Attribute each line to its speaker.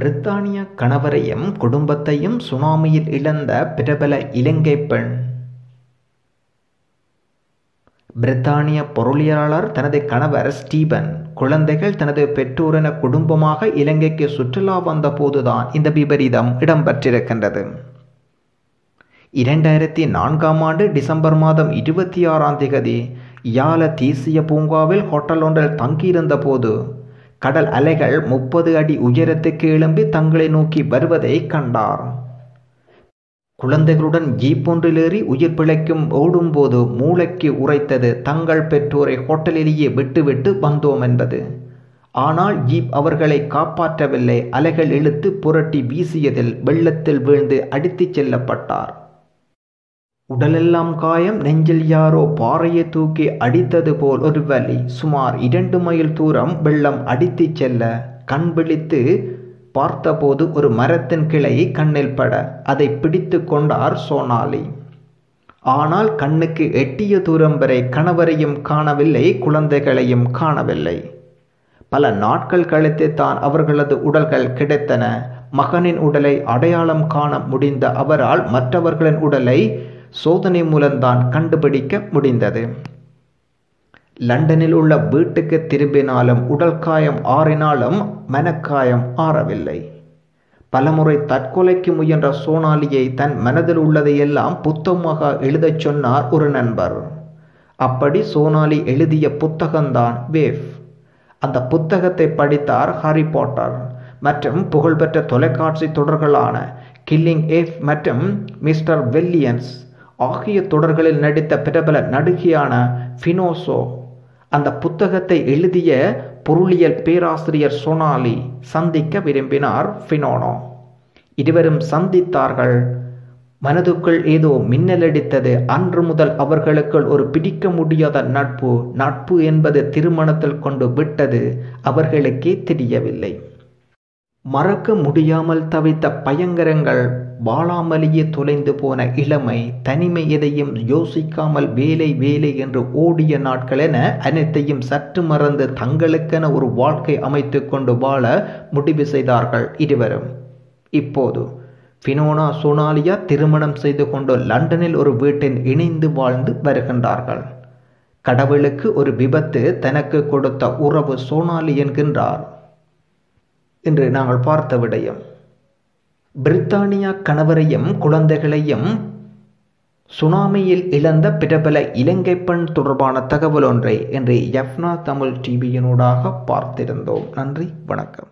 Speaker 1: பிரித்தானிய கணவரையும் குடும்பத்தையும் சுனாமியில் இழந்த பிரபல இலங்கை பெண். பிரித்தானிய பொருளியலாளர் தனது கணவர் ஸ்டீபன் குழந்தைகள் தனது பெற்றோரென குடும்பமாக இலங்கைக்கு சுற்றுலா வந்தபோதுதான் இந்த விபரீதம் இடம்பெற்றிருக்கின்றது. இரண்டாயிரத்தி நான்காம் ஆண்டு டிசம்பர் மாதம் இருபத்தி ஆறாம் திகதி யால தேசிய பூங்காவில் ஹோட்டல் ஒன்றில் தங்கியிருந்த போது கடல் அலைகள் முப்பது அடி உயரத்துக்கு எழும்பி தங்களை நோக்கி வருவதை கண்டார். குழந்தைகளுடன் ஜீப் ஒன்றில் ஏறி உயிர் பிழைக்கும் ஓடும்போது மூளைக்கு உரைத்தது தங்கள் பெற்றோரை ஹோட்டலிலேயே விட்டுவிட்டு வந்தோம் என்பது. ஆனால் ஜீப் அவர்களை காப்பாற்றவில்லை. அலைகள் இழுத்து புரட்டி வீசியதில் வெள்ளத்தில் வீழ்ந்து அடித்துச் செல்லப்பட்டார். உடலெல்லாம் காயம் நெஞ்சில் யாரோ பாறையை தூக்கி அடித்தது போல் ஒரு வலி. சுமார் இரண்டு மைல் தூரம் வெள்ளம் அடித்துச் செல்ல கண் விழித்து பார்த்தபோது ஒரு மரத்தின் கிளை கண்ணில் பட அதை பிடித்து கொண்டார் சோனாலி. ஆனால் கண்ணுக்கு எட்டிய தூரம் வரை கணவரையும் காணவில்லை குழந்தைகளையும் காணவில்லை. பல நாட்கள் கழித்து தான் அவர்களது உடல்கள் கிடைத்தன. மகனின் உடலை அடையாளம் காண முடிந்த அவரால் மற்றவர்களின் உடலை சோதனை மூலம்தான் கண்டுபிடிக்க முடிந்தது. லண்டனில் உள்ள வீட்டுக்கு திரும்பினாலும் உடல் காயம் ஆறினாலும் மனக்காயம் ஆறவில்லை. பலமுறை தற்கொலைக்கு முயன்ற சோனாலியை தன் மனதில் உள்ளதையெல்லாம் புத்தகமாக எழுதச் சொன்னார் ஒரு நண்பர். அப்படி சோனாலி எழுதிய புத்தகம்தான் வேவ் அந்த புத்தகத்தை படித்தார் ஹாரி பாட்டர் மற்றும் புகழ்பெற்ற தொலைக்காட்சி தொடர்களான கில்லிங் ஏஃப் மற்றும் மிஸ்டர் வெல்லியன்ஸ். ஆகிய தொடர்களில் நடித்த பிரபல நடிகையான ஃபினோசோ அந்த புத்தகத்தை எழுதிய பொருளியல் பேராசிரியர் சோனாலி சந்திக்க விரும்பினார் ஃபினோனோ இருவரும் சந்தித்தார்கள். மனதுக்குள் ஏதோ மின்னலடித்தது அன்று முதல் அவர்களுக்குள் ஒரு பிடிக்க முடியாத நட்பு நட்பு என்பது திருமணத்தில் கொண்டு விட்டது. அவர்களுக்கே தெரியவில்லை. மறக்க முடியாமல் தவித்த பயங்கரங்கள் வாழாமலேயே தொலைந்து போன இளமை தனிமை எதையும் யோசிக்காமல் வேலை வேலை என்று ஓடிய நாட்கள் என அனைத்தையும் சற்று மறந்து தங்களுக்கென ஒரு வாழ்க்கை அமைத்து கொண்டு வாழ முடிவு செய்தார்கள் இருவரும். இப்போது ஃபினோனா சோனாலியா திருமணம் செய்து கொண்டு லண்டனில் ஒரு வீட்டில் இணைந்து வாழ்ந்து வருகின்றார்கள். கடவுளுக்கு ஒரு விபத்து தனக்கு கொடுத்த உறவு சோனாலி என்கின்றார். இன்று நாங்கள் பார்த்த விடயம். பிரித்தானியா கணவரையும் குழந்தைகளையும் சுனாமியில் இழந்த பிரபல இலங்கை பெண் தொடர்பான தகவல் ஒன்றை இன்று யப்னா தமிழ் டிவியினூடாக பார்த்திருந்தோம். நன்றி வணக்கம்.